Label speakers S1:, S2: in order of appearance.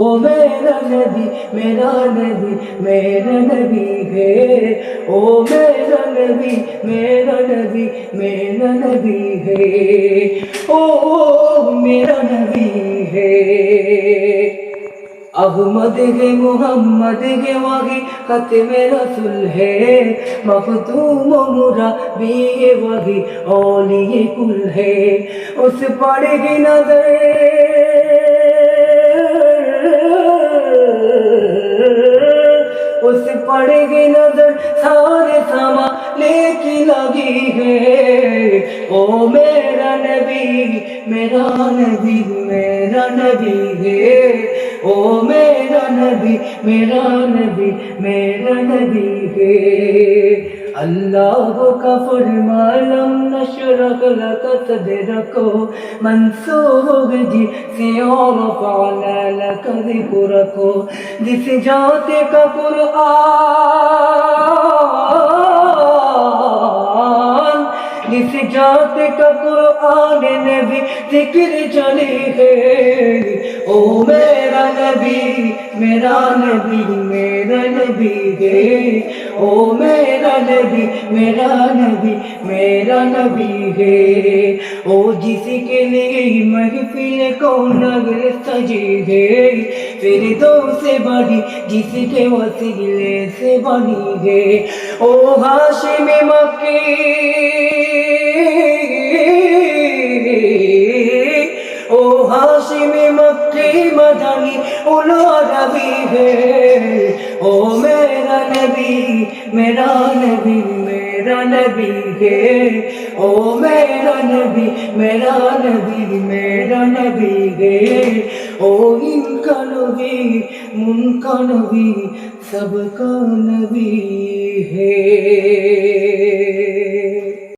S1: او میرا نبی میرا نبی میرا نبی ہے۔ او میرا نبی میرا نبی میرا نبی ہے۔ او میرا نبی ہے۔ احمد ہے، محمد ہے، وہی ختم رسول ہے۔ مختوم و مرا بھی ہے، وہی اولی کل ہے۔ اس پڑ گی نظر اس پڑ گی نظر سارے سما لے کی لگی ہے۔ او میرا نبی میرا نبی میرا نبی ہے۔ او میرا نبی میرا نبی میرا نبی ہے۔ اللہ کا فرمالم نشرح لك صدرك منصوب جی سے اور فعلا لك ذکرك جس جات کا قرآن جس جات کا قرآن نبی ذکر چلی ہے او میرا نبی میرا نبی میرا نبی ہے او میرا نبی میرا نبی میرا نبی ہے۔ او جس کے لیے محفل کو نگر سجی ہے۔ پھر دو سے بڑی، جس کے وسیلے سے بنی ہے۔ او ہاشم مکی او ہاشم مکی مدنی اولا نبی ہے۔ او میرا نبی میرا نبی میرا نبی ہے او میرا نبی میرا نبی میرا نبی ہے او ان کا نبی من کا نبی سب کا نبی ہے